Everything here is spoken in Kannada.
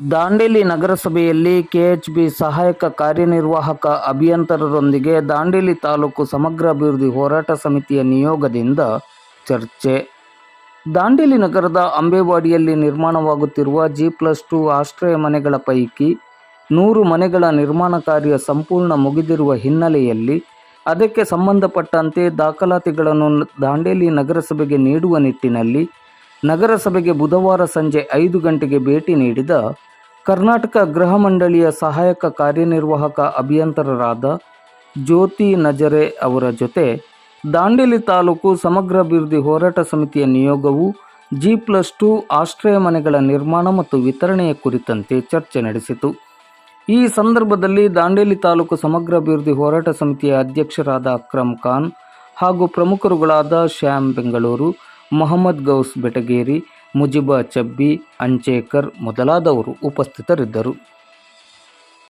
ದಾಂಡೇಲಿ ನಗರಸಭೆಯಲ್ಲಿ ಕೆಎಚ್ಬಿ ಸಹಾಯಕ ಕಾರ್ಯನಿರ್ವಾಹಕ ಅಭಿಯಂತರರೊಂದಿಗೆ ದಾಂಡೇಲಿ ತಾಲೂಕು ಸಮಗ್ರ ಅಭಿವೃದ್ಧಿ ಹೋರಾಟ ಸಮಿತಿಯ ನಿಯೋಗದಿಂದ ಚರ್ಚೆ. ದಾಂಡೇಲಿ ನಗರದ ಅಂಬೇವಾಡಿಯಲ್ಲಿ ನಿರ್ಮಾಣವಾಗುತ್ತಿರುವ ಜಿ ಪ್ಲಸ್ ಟು ಆಶ್ರಯ ಮನೆಗಳ ಪೈಕಿ ನೂರು ಮನೆಗಳ ನಿರ್ಮಾಣ ಕಾರ್ಯ ಸಂಪೂರ್ಣ ಮುಗಿದಿರುವ ಹಿನ್ನೆಲೆಯಲ್ಲಿ ಅದಕ್ಕೆ ಸಂಬಂಧಪಟ್ಟಂತೆ ದಾಖಲಾತಿಗಳನ್ನು ದಾಂಡೇಲಿ ನಗರಸಭೆಗೆ ನೀಡುವ ನಿಟ್ಟಿನಲ್ಲಿ ನಗರಸಭೆಗೆ ಬುಧವಾರ ಸಂಜೆ ಐದು ಗಂಟೆಗೆ ಭೇಟಿ ನೀಡಿದ ಕರ್ನಾಟಕ ಗೃಹ ಮಂಡಳಿಯ ಸಹಾಯಕ ಕಾರ್ಯನಿರ್ವಾಹಕ ಅಭಿಯಂತರರಾದ ಜ್ಯೋತಿ ನಜರೆ ಅವರ ಜೊತೆ ದಾಂಡೇಲಿ ತಾಲೂಕು ಸಮಗ್ರ ಅಭಿವೃದ್ಧಿ ಹೋರಾಟ ಸಮಿತಿಯ ನಿಯೋಗವು ಜಿ ಪ್ಲಸ್ ಟು ಆಶ್ರಯ ಮನೆಗಳ ನಿರ್ಮಾಣ ಮತ್ತು ವಿತರಣೆಯ ಕುರಿತಂತೆ ಚರ್ಚೆ ನಡೆಸಿತು. ಈ ಸಂದರ್ಭದಲ್ಲಿ ದಾಂಡೇಲಿ ತಾಲೂಕು ಸಮಗ್ರ ಅಭಿವೃದ್ಧಿ ಹೋರಾಟ ಸಮಿತಿಯ ಅಧ್ಯಕ್ಷರಾದ ಅಕ್ರಮ್ ಖಾನ್ ಹಾಗೂ ಪ್ರಮುಖರುಗಳಾದ ಶ್ಯಾಮ್ ಬೆಂಗಳೂರು ಮೊಹಮ್ಮದ್ ಗೌಸ್ ಬೆಟಗೇರಿ ಮುಜಿಬಾ ಚಬ್ಬಿ ಅಂಚೇಕರ್ ಮೊದಲಾದವರು ಉಪಸ್ಥಿತರಿದ್ದರು.